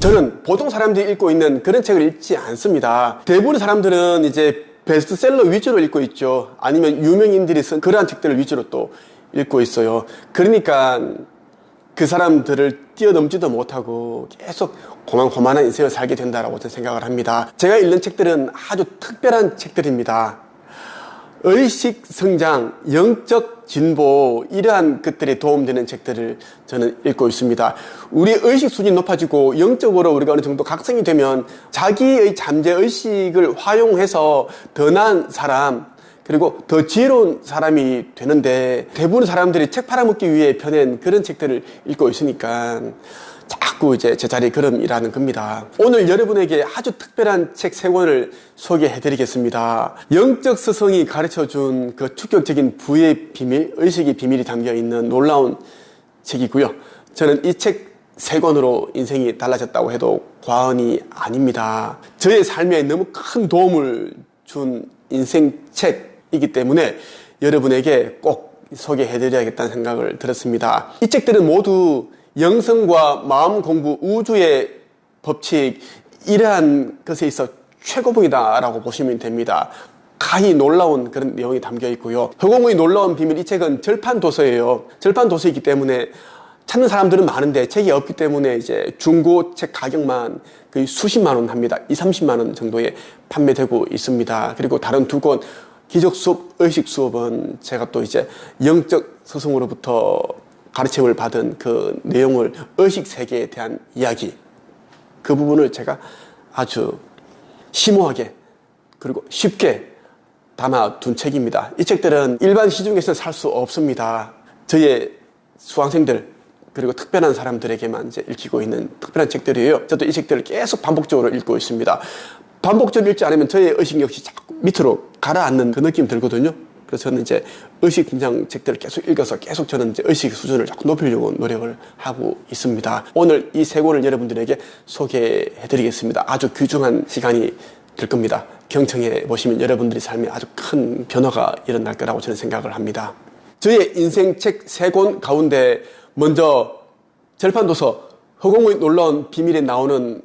저는 보통 사람들이 읽고 있는 그런 책을 읽지 않습니다. 대부분의 사람들은 이제 베스트셀러 위주로 읽고 있죠. 아니면 유명인들이 쓴 그러한 책들을 위주로 또 읽고 있어요. 그러니까 그 사람들을 뛰어넘지도 못하고 계속 고만고만한 인생을 살게 된다라고 저는 생각을 합니다. 제가 읽는 책들은 아주 특별한 책들입니다. 의식 성장, 영적 진보 이러한 것들이 도움되는 책들을 저는 읽고 있습니다. 우리 의식 수준이 높아지고 영적으로 우리가 어느 정도 각성이 되면 자기의 잠재 의식을 활용해서 더 나은 사람 그리고 더 지혜로운 사람이 되는데 대부분 사람들이 책 팔아먹기 위해 펴낸 그런 책들을 읽고 있으니까 자꾸 이제 제자리 걸음이라는 겁니다. 오늘 여러분에게 아주 특별한 책 세 권을 소개해 드리겠습니다. 영적 스승이 가르쳐 준 그 충격적인 부의 비밀, 의식의 비밀이 담겨 있는 놀라운 책이고요. 저는 이 책 세 권으로 인생이 달라졌다고 해도 과언이 아닙니다. 저의 삶에 너무 큰 도움을 준 인생 책 이기 때문에 여러분에게 꼭 소개해 드려야겠다는 생각을 들었습니다. 이 책들은 모두 영성과 마음 공부, 우주의 법칙, 이러한 것에 있어 최고봉이다라고 보시면 됩니다. 가히 놀라운 그런 내용이 담겨 있고요. 허공의 놀라운 비밀 이 책은 절판 도서예요. 절판 도서이기 때문에 찾는 사람들은 많은데 책이 없기 때문에 이제 중고 책 가격만 거의 수십만 원 합니다. 2, 30만 원 정도에 판매되고 있습니다. 그리고 다른 두 권 기적 수업, 의식 수업은 제가 또 이제 영적 스승으로부터 가르침을 받은 그 내용을 의식 세계에 대한 이야기 그 부분을 제가 아주 심오하게 그리고 쉽게 담아둔 책입니다. 이 책들은 일반 시중에서 살 수 없습니다. 저의 수강생들 그리고 특별한 사람들에게만 이제 읽히고 있는 특별한 책들이에요. 저도 이 책들을 계속 반복적으로 읽고 있습니다. 반복적으로 읽지 않으면 저의 의식 역시 자꾸 밑으로 가라앉는 그 느낌 들거든요. 그래서 저는 이제 의식 분장 책들을 계속 읽어서 계속 저는 이제 의식 수준을 자꾸 높이려고 노력을 하고 있습니다. 오늘 이 세 권을 여러분들에게 소개해 드리겠습니다. 아주 귀중한 시간이 될 겁니다. 경청해 보시면 여러분들의 삶에 아주 큰 변화가 일어날 거라고 저는 생각을 합니다. 저의 인생 책 세 권 가운데 먼저 절판도서 허공의 놀라운 비밀에 나오는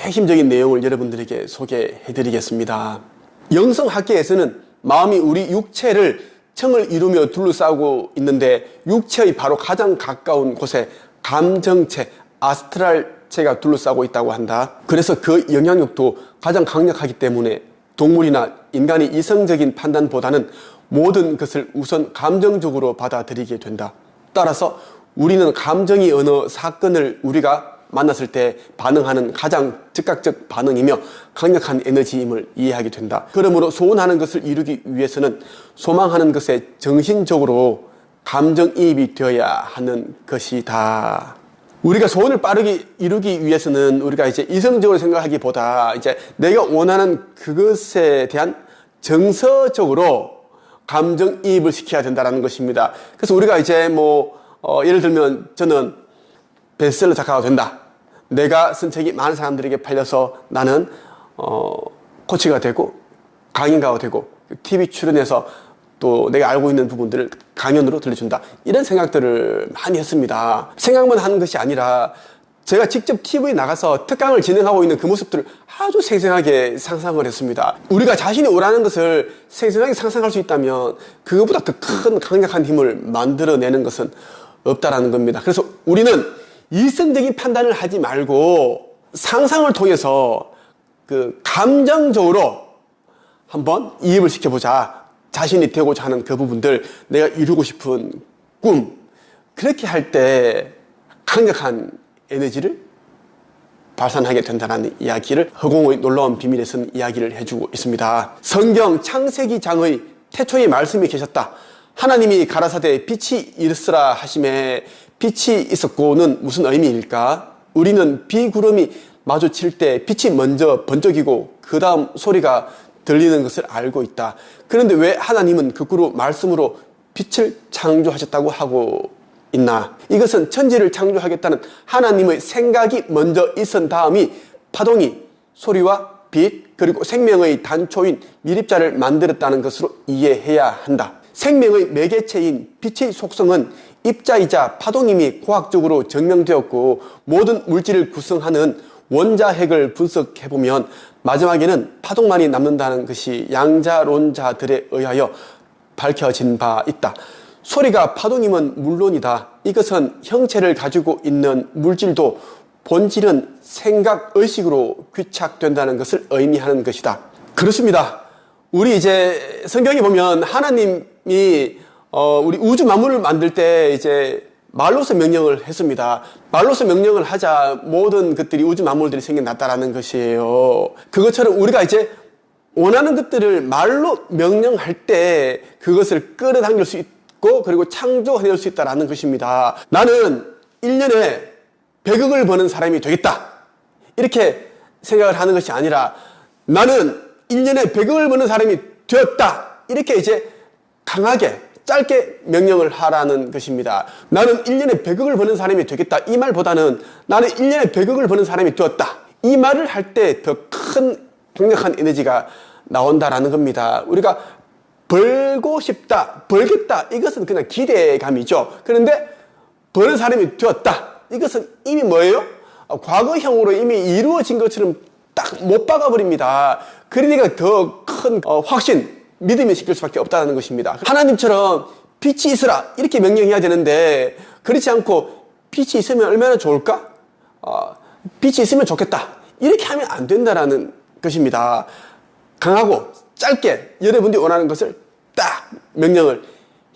핵심적인 내용을 여러분들에게 소개해 드리겠습니다. 영성학계에서는 마음이 우리 육체를 청을 이루며 둘러싸고 있는데 육체의 바로 가장 가까운 곳에 감정체, 아스트랄체가 둘러싸고 있다고 한다. 그래서 그 영향력도 가장 강력하기 때문에 동물이나 인간이 이성적인 판단보다는 모든 것을 우선 감정적으로 받아들이게 된다. 따라서 우리는 감정이 어느 사건을 우리가 만났을 때 반응하는 가장 즉각적 반응이며 강력한 에너지임을 이해하게 된다. 그러므로 소원하는 것을 이루기 위해서는 소망하는 것에 정신적으로 감정이입이 되어야 하는 것이다. 우리가 소원을 빠르게 이루기 위해서는 우리가 이제 이성적으로 생각하기보다 이제 내가 원하는 그것에 대한 정서적으로 감정이입을 시켜야 된다는 것입니다. 그래서 우리가 이제 뭐 어, 예를 들면 저는 베스트셀러 작가가 된다. 내가 쓴 책이 많은 사람들에게 팔려서 나는 어, 코치가 되고 강인가가 되고 TV 출연해서 또 내가 알고 있는 부분들을 강연으로 들려준다. 이런 생각들을 많이 했습니다. 생각만 하는 것이 아니라 제가 직접 TV에 나가서 특강을 진행하고 있는 그 모습들을 아주 생생하게 상상을 했습니다. 우리가 자신이 원하는 것을 생생하게 상상할 수 있다면 그것보다 더 큰 강력한 힘을 만들어내는 것은 없다라는 겁니다. 그래서 우리는 이성적인 판단을 하지 말고 상상을 통해서 그 감정적으로 한번 이입을 시켜보자. 자신이 되고자 하는 그 부분들, 내가 이루고 싶은 꿈. 그렇게 할 때 강력한 에너지를 발산하게 된다는 이야기를 허공의 놀라운 비밀에서는 이야기를 해주고 있습니다. 성경 창세기 장의 태초의 말씀이 계셨다. 하나님이 가라사대 빛이 있으라 하심에 빛이 있었고는 무슨 의미일까? 우리는 비구름이 마주칠 때 빛이 먼저 번쩍이고 그 다음 소리가 들리는 것을 알고 있다. 그런데 왜 하나님은 거꾸로 말씀으로 빛을 창조하셨다고 하고 있나? 이것은 천지를 창조하겠다는 하나님의 생각이 먼저 있은 다음이 파동이 소리와 빛 그리고 생명의 단초인 미립자를 만들었다는 것으로 이해해야 한다. 생명의 매개체인 빛의 속성은 입자이자 파동임이 과학적으로 증명되었고 모든 물질을 구성하는 원자핵을 분석해보면 마지막에는 파동만이 남는다는 것이 양자론자들에 의하여 밝혀진 바 있다. 소리가 파동임은 물론이다. 이것은 형체를 가지고 있는 물질도 본질은 생각, 의식으로 귀착된다는 것을 의미하는 것이다. 그렇습니다. 우리 이제 성경에 보면 하나님이 어, 우리 우주 만물을 만들 때 이제 말로서 명령을 했습니다. 말로서 명령을 하자 모든 것들이 우주 만물들이 생겨났다라는 것이에요. 그것처럼 우리가 이제 원하는 것들을 말로 명령할 때 그것을 끌어당길 수 있고 그리고 창조해낼 수 있다라는 것입니다. 나는 1년에 100억을 버는 사람이 되겠다. 이렇게 생각을 하는 것이 아니라 나는 1년에 100억을 버는 사람이 되었다. 이렇게 이제 강하게 짧게 명령을 하라는 것입니다. 나는 1년에 100억을 버는 사람이 되겠다. 이 말보다는 나는 1년에 100억을 버는 사람이 되었다. 이 말을 할 때 더 큰 강력한 에너지가 나온다라는 겁니다. 우리가 벌고 싶다, 벌겠다. 이것은 그냥 기대감이죠. 그런데 버는 사람이 되었다. 이것은 이미 뭐예요? 어, 과거형으로 이미 이루어진 것처럼 딱 못 박아버립니다. 그러니까 더큰 어, 확신, 믿음이 시킬 수밖에 없다는 것입니다. 하나님처럼 빛이 있으라 이렇게 명령해야 되는데 그렇지 않고 빛이 있으면 얼마나 좋을까? 어, 빛이 있으면 좋겠다. 이렇게 하면 안 된다라는 것입니다. 강하고 짧게 여러분들이 원하는 것을 딱 명령을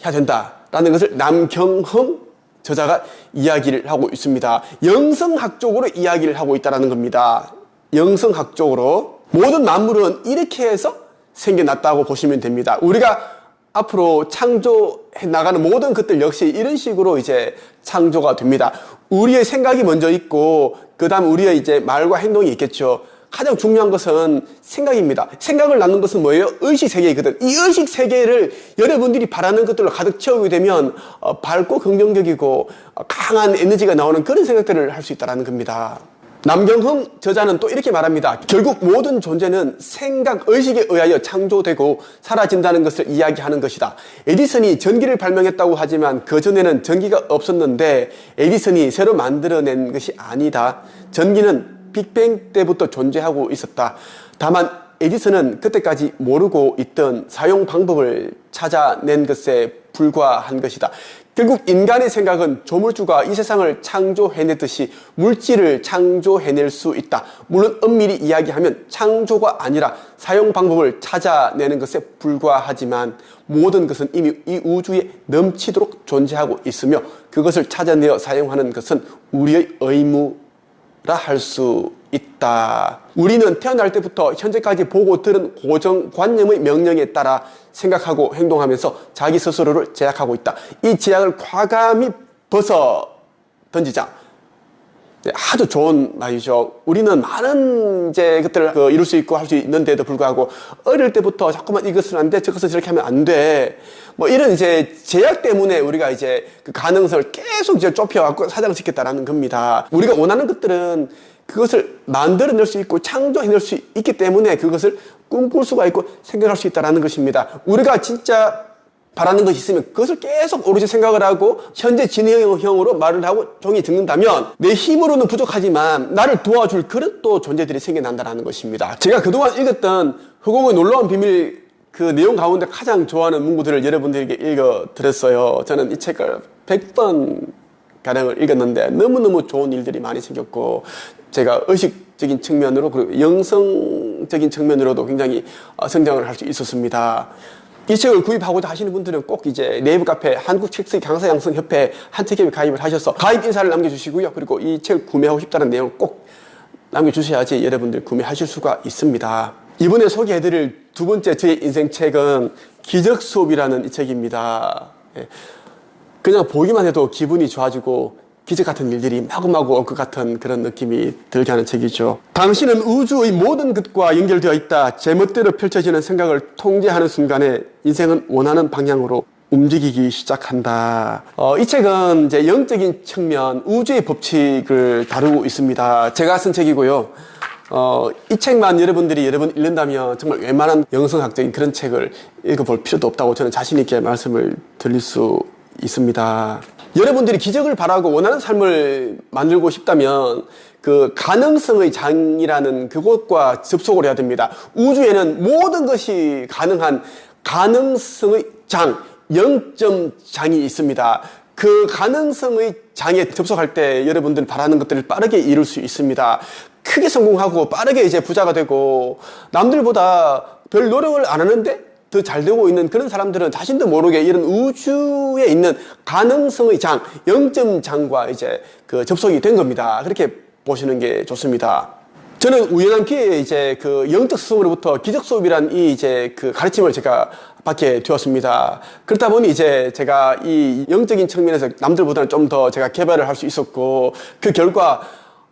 해야 된다라는 것을 남경흠 저자가 이야기를 하고 있습니다. 영성학적으로 이야기를 하고 있다는 겁니다. 영성학적으로 모든 만물은 이렇게 해서 생겨났다고 보시면 됩니다. 우리가 앞으로 창조해 나가는 모든 것들 역시 이런 식으로 이제 창조가 됩니다. 우리의 생각이 먼저 있고 그다음 우리의 이제 말과 행동이 있겠죠. 가장 중요한 것은 생각입니다. 생각을 낳는 것은 뭐예요? 의식 세계이거든. 이 의식 세계를 여러분들이 바라는 것들로 가득 채우게 되면 어, 밝고 긍정적이고 어, 강한 에너지가 나오는 그런 생각들을 할 수 있다는 겁니다. 남경흥 저자는 또 이렇게 말합니다. 결국 모든 존재는 생각, 의식에 의하여 창조되고 사라진다는 것을 이야기하는 것이다. 에디슨이 전기를 발명했다고 하지만 그 전에는 전기가 없었는데 에디슨이 새로 만들어낸 것이 아니다. 전기는 빅뱅 때부터 존재하고 있었다. 다만 에디슨은 그때까지 모르고 있던 사용 방법을 찾아낸 것에 불과한 것이다. 결국 인간의 생각은 조물주가 이 세상을 창조해냈듯이 물질을 창조해낼 수 있다. 물론 엄밀히 이야기하면 창조가 아니라 사용 방법을 찾아내는 것에 불과하지만 모든 것은 이미 이 우주에 넘치도록 존재하고 있으며 그것을 찾아내어 사용하는 것은 우리의 의무 라 할 수 있다. 우리는 태어날 때부터 현재까지 보고 들은 고정관념의 명령에 따라 생각하고 행동하면서 자기 스스로를 제약하고 있다. 이 제약을 과감히 벗어 던지자. 네, 아주 좋은 말이죠. 우리는 많은 이제 것들을 그 이룰 수 있고 할 수 있는데도 불구하고 어릴 때부터 자꾸만 이것은 안 돼, 저것은 저렇게 하면 안 돼. 뭐 이런 이제 제약 때문에 우리가 이제 그 가능성을 계속 이제 좁혀갖고 사장시켰다라는 겁니다. 우리가 원하는 것들은 그것을 만들어낼 수 있고 창조해낼 수 있기 때문에 그것을 꿈꿀 수가 있고 생각할 수 있다라는 것입니다. 우리가 진짜 바라는 것이 있으면 그것을 계속 오로지 생각을 하고 현재 진행형으로 말을 하고 종이 듣는다면 내 힘으로는 부족하지만 나를 도와줄 그런 또 존재들이 생겨난다는 것입니다. 제가 그동안 읽었던 허공의 놀라운 비밀 그 내용 가운데 가장 좋아하는 문구들을 여러분들에게 읽어 드렸어요. 저는 이 책을 100번 가량을 읽었는데 너무너무 좋은 일들이 많이 생겼고 제가 의식적인 측면으로 그리고 영성적인 측면으로도 굉장히 어, 성장을 할 수 있었습니다. 이 책을 구입하고자 하시는 분들은 꼭 이제 네이버 카페 한국 책쓰기 강사 양성 협회 한책협에 가입을 하셔서 가입 인사를 남겨주시고요. 그리고 이 책을 구매하고 싶다는 내용을 꼭 남겨주셔야지 여러분들 구매하실 수가 있습니다. 이번에 소개해드릴 두 번째 저의 인생 책은 기적 수업이라는 이 책입니다. 예. 그냥 보기만 해도 기분이 좋아지고 기적 같은 일들이 마구마구 올 것 같은 그런 느낌이 들게 하는 책이죠. 당신은 우주의 모든 것과 연결되어 있다. 제멋대로 펼쳐지는 생각을 통제하는 순간에 인생은 원하는 방향으로 움직이기 시작한다. 어, 이 책은 이제 영적인 측면, 우주의 법칙을 다루고 있습니다. 제가 쓴 책이고요. 어, 이 책만 여러분들이 여러 번 읽는다면 정말 웬만한 영성학적인 그런 책을 읽어볼 필요도 없다고 저는 자신있게 말씀을 드릴 수 있습니다. 여러분들이 기적을 바라고 원하는 삶을 만들고 싶다면 그 가능성의 장이라는 그곳과 접속을 해야 됩니다. 우주에는 모든 것이 가능한 가능성의 장, 영점 장이 있습니다. 그 가능성의 장에 접속할 때 여러분들 바라는 것들을 빠르게 이룰 수 있습니다. 크게 성공하고 빠르게 이제 부자가 되고 남들보다 별 노력을 안 하는데 더 잘 되고 있는 그런 사람들은 자신도 모르게 이런 우주에 있는 가능성의 장, 영점 장과 이제 그 접속이 된 겁니다. 그렇게 보시는 게 좋습니다. 저는 우연한 기회에 이제 그 영적 스승으로부터 기적 수업이란 이 이제 그 가르침을 제가 받게 되었습니다. 그렇다 보니 이제 제가 이 영적인 측면에서 남들보다는 좀 더 제가 개발을 할 수 있었고 그 결과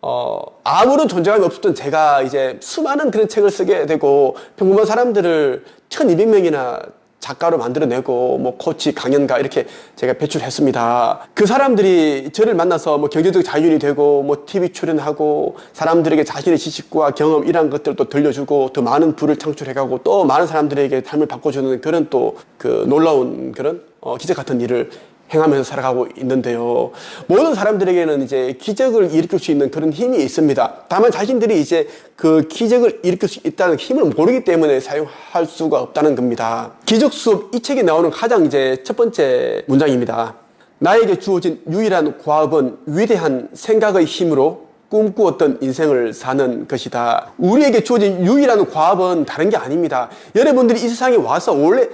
어, 아무런 존재감이 없었던 제가 이제 수많은 그런 책을 쓰게 되고 평범한 사람들을 1200명이나 작가로 만들어내고 뭐 코치 강연가 이렇게 제가 배출했습니다. 그 사람들이 저를 만나서 뭐 경제적 자율이 되고 뭐 TV 출연하고 사람들에게 자신의 지식과 경험 이런 것들을 또 들려주고 더 많은 부를 창출해가고 또 많은 사람들에게 삶을 바꿔주는 그런 또 그 놀라운 그런 어, 기적 같은 일을 행하면서 살아가고 있는데요. 모든 사람들에게는 이제 기적을 일으킬 수 있는 그런 힘이 있습니다. 다만 자신들이 이제 그 기적을 일으킬 수 있다는 힘을 모르기 때문에 사용할 수가 없다는 겁니다. 기적 수업 이 책에 나오는 가장 이제 첫 번째 문장입니다. 나에게 주어진 유일한 과업은 위대한 생각의 힘으로 꿈꾸었던 인생을 사는 것이다. 우리에게 주어진 유일한 과업은 다른 게 아닙니다. 여러분들이 이 세상에 와서 원래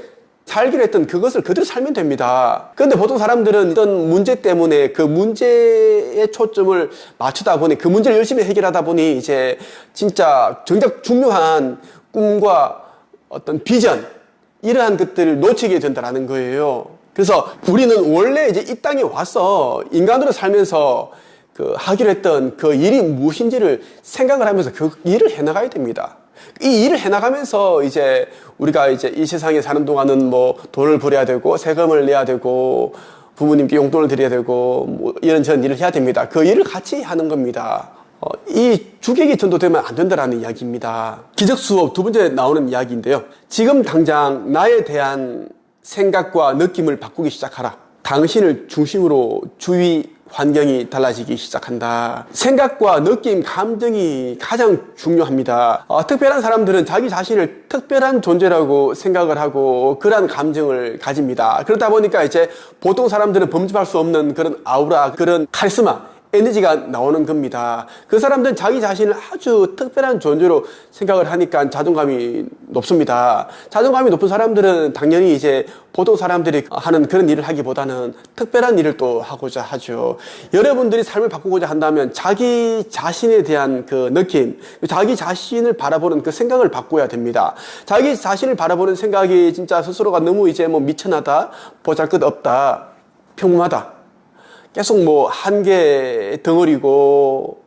살기로 했던 그것을 그대로 살면 됩니다. 그런데 보통 사람들은 어떤 문제 때문에 그 문제에 초점을 맞추다 보니 그 문제를 열심히 해결하다 보니 이제 진짜 정작 중요한 꿈과 어떤 비전 이러한 것들을 놓치게 된다는 거예요. 그래서 우리는 원래 이제 이 땅에 와서 인간으로 살면서 그 하기로 했던 그 일이 무엇인지를 생각을 하면서 그 일을 해나가야 됩니다. 이 일을 해나가면서 이제 우리가 이제 이 세상에 사는 동안은 뭐 돈을 벌여야 되고 세금을 내야 되고 부모님께 용돈을 드려야 되고 뭐 이런저런 일을 해야 됩니다. 그 일을 같이 하는 겁니다. 어, 이 주객이 전도되면 안 된다라는 이야기입니다. 기적 수업 두 번째 나오는 이야기인데요. 지금 당장 나에 대한 생각과 느낌을 바꾸기 시작하라. 당신을 중심으로 주위 환경이 달라지기 시작한다. 생각과 느낌, 감정이 가장 중요합니다. 어, 특별한 사람들은 자기 자신을 특별한 존재라고 생각을 하고 그러한 감정을 가집니다. 그러다 보니까 이제 보통 사람들은 범접할 수 없는 그런 아우라, 그런 카리스마, 에너지가 나오는 겁니다. 그 사람들은 자기 자신을 아주 특별한 존재로 생각을 하니까 자존감이 높습니다. 자존감이 높은 사람들은 당연히 이제 보통 사람들이 하는 그런 일을 하기보다는 특별한 일을 또 하고자 하죠. 여러분들이 삶을 바꾸고자 한다면 자기 자신에 대한 그 느낌, 자기 자신을 바라보는 그 생각을 바꿔야 됩니다. 자기 자신을 바라보는 생각이 진짜 스스로가 너무 이제 뭐 미천하다, 보잘 것 없다, 평범하다. 계속 뭐 한계 덩어리고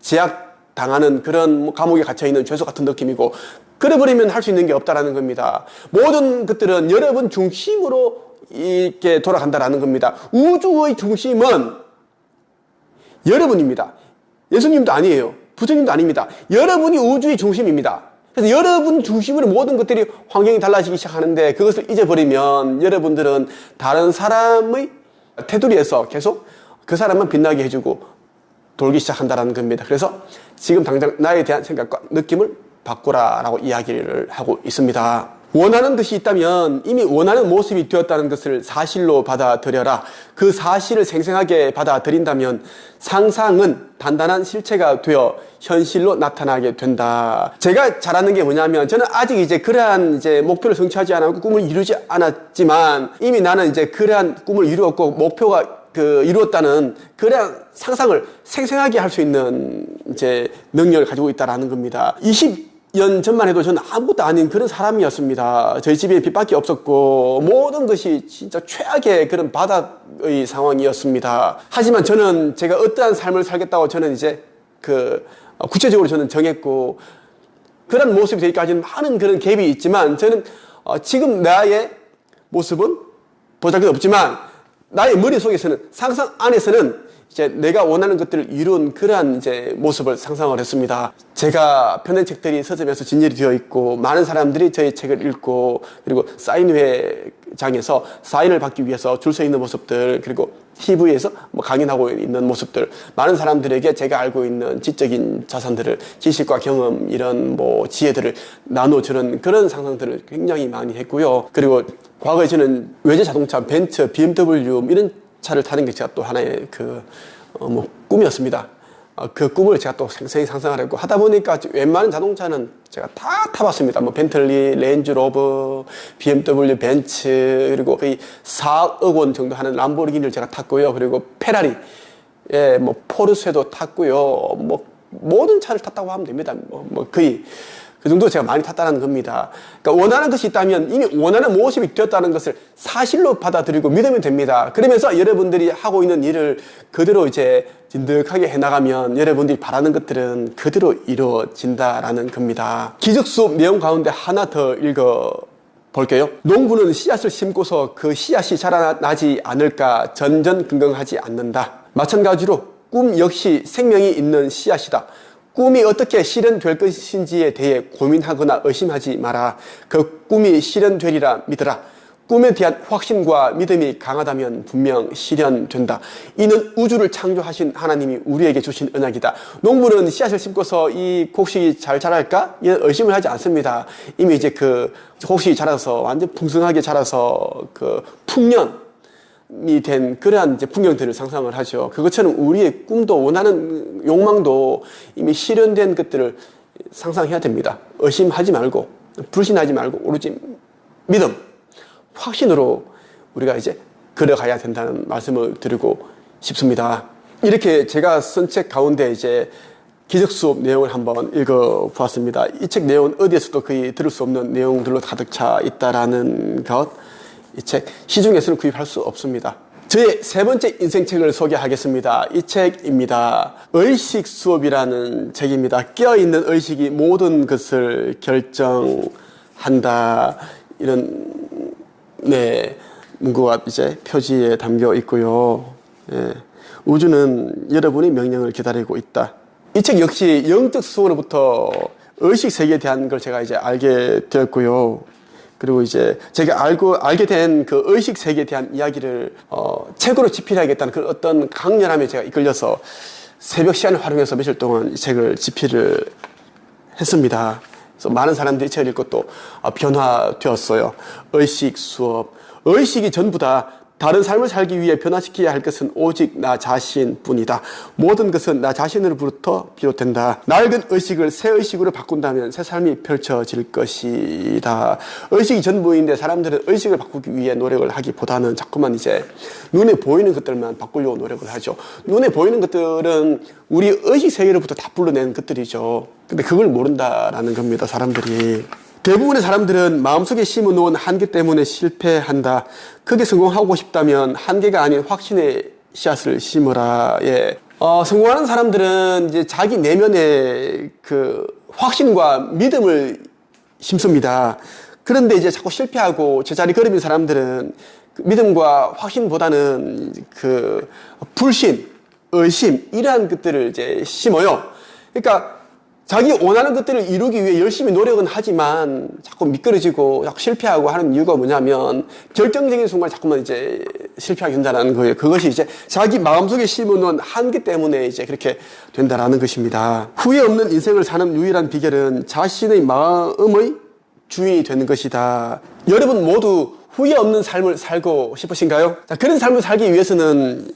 제약 당하는 그런 뭐 감옥에 갇혀 있는 죄수 같은 느낌이고 그래 버리면 할 수 있는 게 없다라는 겁니다. 모든 것들은 여러분 중심으로 이렇게 돌아간다라는 겁니다. 우주의 중심은 여러분입니다. 예수님도 아니에요. 부처님도 아닙니다. 여러분이 우주의 중심입니다. 그래서 여러분 중심으로 모든 것들이 환경이 달라지기 시작하는데 그것을 잊어버리면 여러분들은 다른 사람의 테두리에서 계속 그 사람만 빛나게 해주고 돌기 시작한다는 겁니다. 그래서 지금 당장 나에 대한 생각과 느낌을 바꾸라라고 이야기를 하고 있습니다. 원하는 것이 있다면 이미 원하는 모습이 되었다는 것을 사실로 받아들여라. 그 사실을 생생하게 받아들인다면 상상은 단단한 실체가 되어 현실로 나타나게 된다. 제가 잘하는 게 뭐냐면 저는 아직 이제 그러한 이제 목표를 성취하지 않았고 꿈을 이루지 않았지만 이미 나는 이제 그러한 꿈을 이루었고 목표가 그 이루었다는 그러한 상상을 생생하게 할 수 있는 이제 능력을 가지고 있다라는 겁니다. 20 년 전만 해도 저는 아무것도 아닌 그런 사람이었습니다. 저희 집에 빚밖에 없었고 모든 것이 진짜 최악의 그런 바닥의 상황이었습니다. 하지만 저는 제가 어떠한 삶을 살겠다고 저는 이제 그 구체적으로 저는 정했고 그런 모습이 되기까지는 많은 그런 갭이 있지만 저는 어 지금 나의 모습은 보잘것 없지만 나의 머릿속에서는 상상 안에서는 이제 내가 원하는 것들을 이룬 그러한 이제 모습을 상상을 했습니다. 제가 펴낸 책들이 서점에서 진열이 되어 있고 많은 사람들이 저의 책을 읽고 그리고 사인회장에서 사인을 받기 위해서 줄 서 있는 모습들 그리고 TV에서 뭐 강연하고 있는 모습들 많은 사람들에게 제가 알고 있는 지적인 자산들을 지식과 경험 이런 뭐 지혜들을 나눠주는 그런 상상들을 굉장히 많이 했고요. 그리고 과거에 저는 외제 자동차 벤츠, BMW 이런 차를 타는 게 제가 또 하나의 그, 어, 뭐, 꿈이었습니다. 어, 그 꿈을 제가 또 생생히 상상을 했고, 하다 보니까 웬만한 자동차는 제가 다 타봤습니다. 뭐, 벤틀리, 렌즈로버, BMW, 벤츠, 그리고 거의 4억 원 정도 하는 람보르기니를 제가 탔고요. 그리고 페라리, 예, 뭐, 포르쉐도 탔고요. 뭐, 모든 차를 탔다고 하면 됩니다. 뭐, 뭐 거의. 그 정도 제가 많이 탔다는 겁니다. 그러니까 원하는 것이 있다면 이미 원하는 모습이 되었다는 것을 사실로 받아들이고 믿으면 됩니다. 그러면서 여러분들이 하고 있는 일을 그대로 이제 진득하게 해나가면 여러분들이 바라는 것들은 그대로 이루어진다라는 겁니다. 기적 수업 내용 가운데 하나 더 읽어 볼게요. 농부는 씨앗을 심고서 그 씨앗이 자라나지 않을까 전전긍긍하지 않는다. 마찬가지로 꿈 역시 생명이 있는 씨앗이다. 꿈이 어떻게 실현될 것인지에 대해 고민하거나 의심하지 마라. 그 꿈이 실현되리라 믿어라. 꿈에 대한 확신과 믿음이 강하다면 분명 실현된다. 이는 우주를 창조하신 하나님이 우리에게 주신 언약이다. 농부는 씨앗을 심고서 이 곡식이 잘 자랄까? 이런 의심을 하지 않습니다. 이미 이제 그 곡식이 자라서 완전 풍성하게 자라서 그 풍년, 이 된 그러한 이제 풍경들을 상상을 하죠. 그것처럼 우리의 꿈도 원하는 욕망도 이미 실현된 것들을 상상해야 됩니다. 의심하지 말고 불신하지 말고 오로지 믿음, 확신으로 우리가 이제 걸어가야 된다는 말씀을 드리고 싶습니다. 이렇게 제가 쓴 책 가운데 이제 기적 수업 내용을 한번 읽어 보았습니다. 이 책 내용은 어디에서도 거의 들을 수 없는 내용들로 가득 차 있다라는 것. 이 책 시중에서는 구입할 수 없습니다. 저의 세 번째 인생책을 소개하겠습니다. 이 책입니다. 의식 수업이라는 책입니다. 깨어있는 의식이 모든 것을 결정한다. 이런, 네, 문구가 이제 표지에 담겨 있고요. 예. 우주는 여러분의 명령을 기다리고 있다. 이 책 역시 영적 수업으로부터 의식 세계에 대한 걸 제가 이제 알게 되었고요. 그리고 이제 제가 알고 알게 된 그 의식 세계에 대한 이야기를 어, 책으로 집필하겠다는 그 어떤 강렬함에 제가 이끌려서 새벽 시간을 활용해서 며칠 동안 이 책을 집필을 했습니다. 그래서 많은 사람들이 이 책을 읽고 또 어, 변화되었어요. 의식 수업, 의식이 전부 다. 다른 삶을 살기 위해 변화시켜야 할 것은 오직 나 자신뿐이다. 모든 것은 나 자신으로부터 비롯된다. 낡은 의식을 새 의식으로 바꾼다면 새 삶이 펼쳐질 것이다. 의식이 전부인데 사람들은 의식을 바꾸기 위해 노력을 하기보다는 자꾸만 이제 눈에 보이는 것들만 바꾸려고 노력을 하죠. 눈에 보이는 것들은 우리 의식 세계로부터 다 불러낸 것들이죠. 근데 그걸 모른다라는 겁니다. 사람들이. 대부분의 사람들은 마음속에 심어놓은 한계 때문에 실패한다. 크게 성공하고 싶다면 한계가 아닌 확신의 씨앗을 심어라. 예. 어, 성공하는 사람들은 이제 자기 내면의 그 확신과 믿음을 심습니다. 그런데 이제 자꾸 실패하고 제자리 걸음인 사람들은 그 믿음과 확신보다는 그 불신, 의심, 이러한 것들을 이제 심어요. 그러니까 자기 원하는 것들을 이루기 위해 열심히 노력은 하지만 자꾸 미끄러지고 자꾸 실패하고 하는 이유가 뭐냐면 결정적인 순간 자꾸만 이제 실패하게 된다는 거예요. 그것이 이제 자기 마음속에 심어놓은 한계 때문에 이제 그렇게 된다라는 것입니다. 후회 없는 인생을 사는 유일한 비결은 자신의 마음의 주인이 되는 것이다. 여러분 모두 후회 없는 삶을 살고 싶으신가요? 자, 그런 삶을 살기 위해서는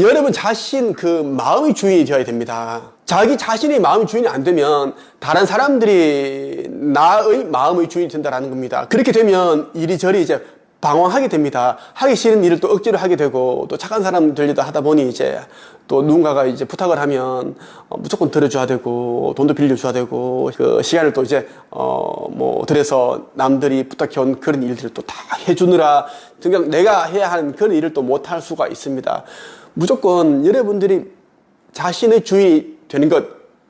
여러분 자신 그 마음의 주인이 되어야 됩니다. 자기 자신의 마음의 주인이 안 되면 다른 사람들이 나의 마음의 주인이 된다라는 겁니다. 그렇게 되면 이리저리 이제 방황하게 됩니다. 하기 싫은 일을 또 억지로 하게 되고 또 착한 사람 되려다 하다 보니 이제 또 누군가가 이제 부탁을 하면 어 무조건 들어줘야 되고 돈도 빌려줘야 되고 그 시간을 또 이제 어뭐 들여서 남들이 부탁해온 그런 일들을 또 다 해주느라 그냥 내가 해야 하는 그런 일을 또 못할 수가 있습니다. 무조건 여러분들이 자신의 주인이 되는 것,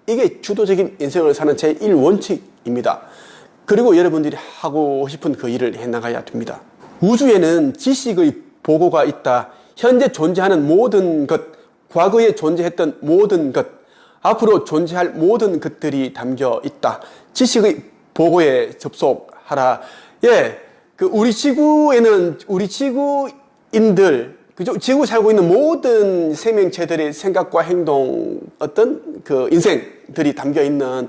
이게 주도적인 인생을 사는 제1원칙입니다. 그리고 여러분들이 하고 싶은 그 일을 해 나가야 됩니다. 우주에는 지식의 보고가 있다. 현재 존재하는 모든 것, 과거에 존재했던 모든 것, 앞으로 존재할 모든 것들이 담겨 있다. 지식의 보고에 접속하라. 예, 그 우리 지구에는 우리 지구인들, 그죠? 지구 살고 있는 모든 생명체들의 생각과 행동, 어떤 그 인생들이 담겨 있는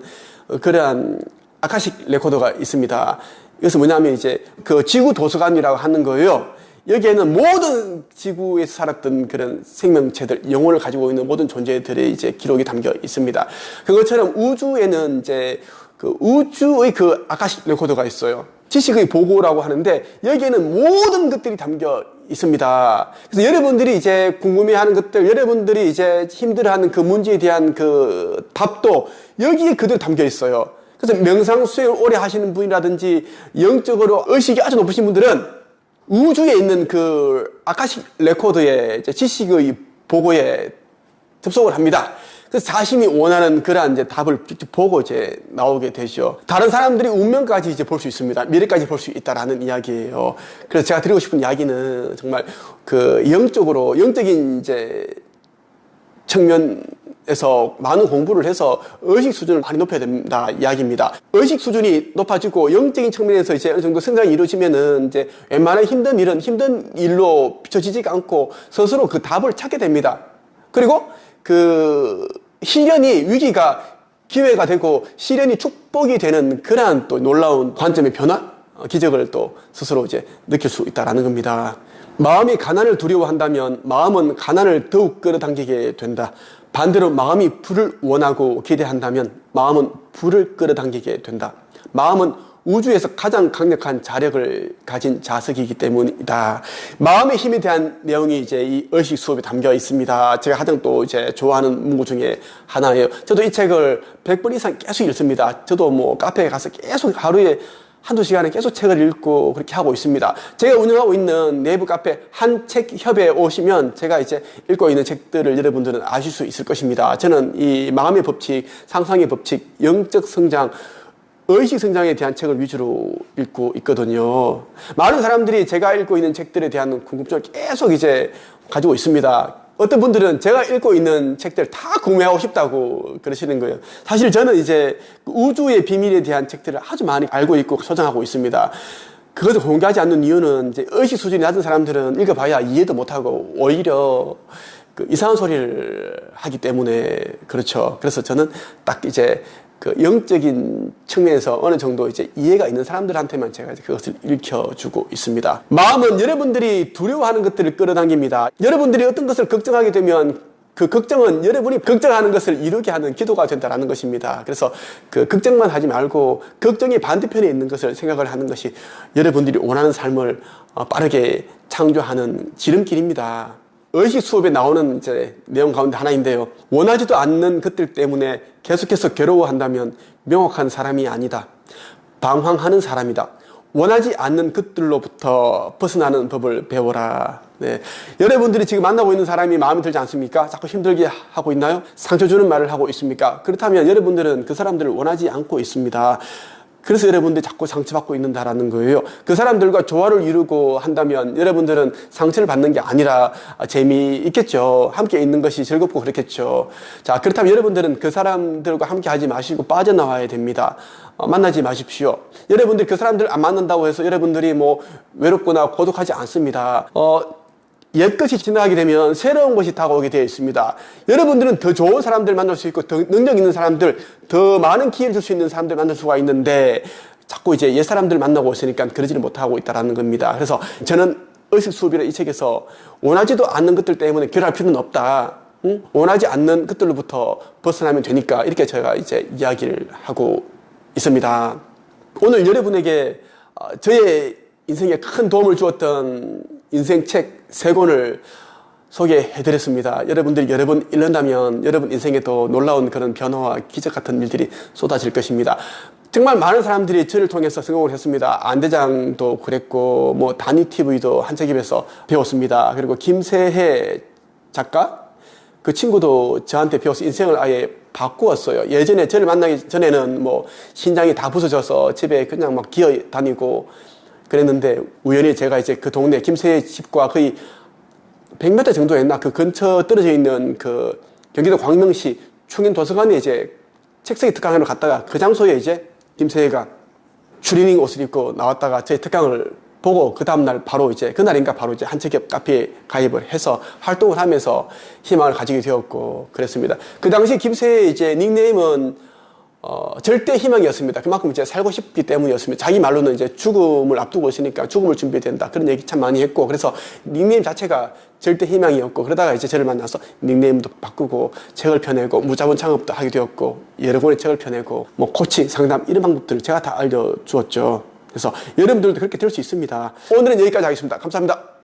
그러한 아카식 레코더가 있습니다. 이것은 뭐냐면 이제 그 지구 도서관이라고 하는 거예요. 여기에는 모든 지구에서 살았던 그런 생명체들, 영혼을 가지고 있는 모든 존재들의 이제 기록이 담겨 있습니다. 그것처럼 우주에는 이제 그 우주의 그 아카식 레코더가 있어요. 지식의 보고라고 하는데 여기에는 모든 것들이 담겨 있습니다. 그래서 여러분들이 이제 궁금해하는 것들, 여러분들이 이제 힘들어하는 그 문제에 대한 그 답도 여기에 그대로 담겨 있어요. 그래서 명상 수행을 오래 하시는 분이라든지 영적으로 의식이 아주 높으신 분들은 우주에 있는 그 아카식 레코드의 지식의 보고에 접속을 합니다. 그래서 자신이 원하는 그러한 이제 답을 보고 이제 나오게 되죠. 다른 사람들이 운명까지 이제 볼 수 있습니다. 미래까지 볼 수 있다라는 이야기예요. 그래서 제가 드리고 싶은 이야기는 정말 그 영적으로 영적인 이제 측면 에서 많은 공부를 해서 의식 수준을 많이 높여야 된다 이야기입니다. 의식 수준이 높아지고 영적인 측면에서 이제 어느 정도 성장이 이루어지면은 이제 웬만한 힘든 일은 힘든 일로 비춰지지가 않고 스스로 그 답을 찾게 됩니다. 그리고 그 시련이 위기가 기회가 되고 시련이 축복이 되는 그러한 또 놀라운 관점의 변화, 어, 기적을 또 스스로 이제 느낄 수 있다라는 겁니다. 마음이 가난을 두려워한다면 마음은 가난을 더욱 끌어당기게 된다. 반대로 마음이 불을 원하고 기대한다면 마음은 불을 끌어당기게 된다. 마음은 우주에서 가장 강력한 자력을 가진 자석이기 때문이다. 마음의 힘에 대한 내용이 이제 이 의식 수업에 담겨 있습니다. 제가 가장 또 이제 좋아하는 문구 중에 하나예요. 저도 이 책을 100번 이상 계속 읽습니다. 저도 뭐 카페에 가서 계속 하루에 한두 시간에 계속 책을 읽고 그렇게 하고 있습니다. 제가 운영하고 있는 내부 카페 한책 협회에 오시면 제가 이제 읽고 있는 책들을 여러분들은 아실 수 있을 것입니다. 저는 이 마음의 법칙, 상상의 법칙, 영적 성장, 의식 성장에 대한 책을 위주로 읽고 있거든요. 많은 사람들이 제가 읽고 있는 책들에 대한 궁금증을 계속 이제 가지고 있습니다. 어떤 분들은 제가 읽고 있는 책들 다 구매하고 싶다고 그러시는 거예요. 사실 저는 이제 우주의 비밀에 대한 책들을 아주 많이 알고 있고 소장하고 있습니다. 그것을 공개하지 않는 이유는 이제 의식 수준이 낮은 사람들은 읽어봐야 이해도 못하고 오히려 그 이상한 소리를 하기 때문에 그렇죠. 그래서 저는 딱 이제 그 영적인 측면에서 어느 정도 이제 이해가 있는 사람들한테만 제가 이제 그것을 읽혀주고 있습니다. 마음은 여러분들이 두려워하는 것들을 끌어당깁니다. 여러분들이 어떤 것을 걱정하게 되면 그 걱정은 여러분이 걱정하는 것을 이루게 하는 기도가 된다는 것입니다. 그래서 그 걱정만 하지 말고 걱정이 반대편에 있는 것을 생각을 하는 것이 여러분들이 원하는 삶을 어, 빠르게 창조하는 지름길입니다. 의식 수업에 나오는 이제 내용 가운데 하나인데요. 원하지도 않는 것들 때문에 계속해서 괴로워한다면 명확한 사람이 아니다. 방황하는 사람이다. 원하지 않는 것들로부터 벗어나는 법을 배워라. 네. 여러분들이 지금 만나고 있는 사람이 마음에 들지 않습니까? 자꾸 힘들게 하고 있나요? 상처 주는 말을 하고 있습니까? 그렇다면 여러분들은 그 사람들을 원하지 않고 있습니다. 그래서 여러분들이 자꾸 상처받고 있는다라는 거예요. 그 사람들과 조화를 이루고 한다면 여러분들은 상처를 받는 게 아니라 재미있겠죠. 함께 있는 것이 즐겁고 그렇겠죠. 자, 그렇다면 여러분들은 그 사람들과 함께 하지 마시고 빠져나와야 됩니다. 어, 만나지 마십시오. 여러분들이 그 사람들 안 만난다고 해서 여러분들이 뭐 외롭거나 고독하지 않습니다. 어, 옛 것이 지나가게 되면 새로운 것이 다가오게 되어 있습니다. 여러분들은 더 좋은 사람들 만날 수 있고 더 능력 있는 사람들, 더 많은 기회를 줄 수 있는 사람들 만날 수가 있는데 자꾸 이제 옛 사람들 만나고 있으니까 그러지를 못하고 있다는 겁니다. 그래서 저는 의식 수업이라 이 책에서 원하지도 않는 것들 때문에 결할 필요는 없다. 응? 원하지 않는 것들로부터 벗어나면 되니까 이렇게 제가 이제 이야기를 하고 있습니다. 오늘 여러분에게 어, 저의 인생에 큰 도움을 주었던 인생 책 세 권을 소개해드렸습니다. 여러분들이 여러 번 읽는다면 여러분 인생에도 놀라운 그런 변화와 기적 같은 일들이 쏟아질 것입니다. 정말 많은 사람들이 저를 통해서 성공을 했습니다. 안대장도 그랬고, 뭐, 다니TV도 한책입에서 배웠습니다. 그리고 김세혜 작가? 그 친구도 저한테 배워서 인생을 아예 바꾸었어요. 예전에 저를 만나기 전에는 뭐, 신장이 다 부서져서 집에 그냥 막 기어 다니고, 그랬는데 우연히 제가 이제 그 동네 김세희 집과 거의 100m 정도 했나 그 근처 떨어져 있는 그 경기도 광명시 충인 도서관에 이제 책쓰기 특강하러 갔다가 그 장소에 이제 김세희가 추리닝 옷을 입고 나왔다가 제 특강을 보고 그 다음날 바로 이제 그날인가 바로 이제 한책협 카페에 가입을 해서 활동을 하면서 희망을 가지게 되었고 그랬습니다. 그 당시 김세희 이제 닉네임은 어, 절대 희망이었습니다. 그만큼 이제 살고 싶기 때문이었습니다. 자기 말로는 이제 죽음을 앞두고 있으니까 죽음을 준비된다. 그런 얘기 참 많이 했고, 그래서 닉네임 자체가 절대 희망이었고, 그러다가 이제 저를 만나서 닉네임도 바꾸고, 책을 펴내고, 무자본 창업도 하게 되었고, 여러 권의 책을 펴내고, 뭐 코칭, 상담, 이런 방법들을 제가 다 알려주었죠. 그래서 여러분들도 그렇게 될 수 있습니다. 오늘은 여기까지 하겠습니다. 감사합니다.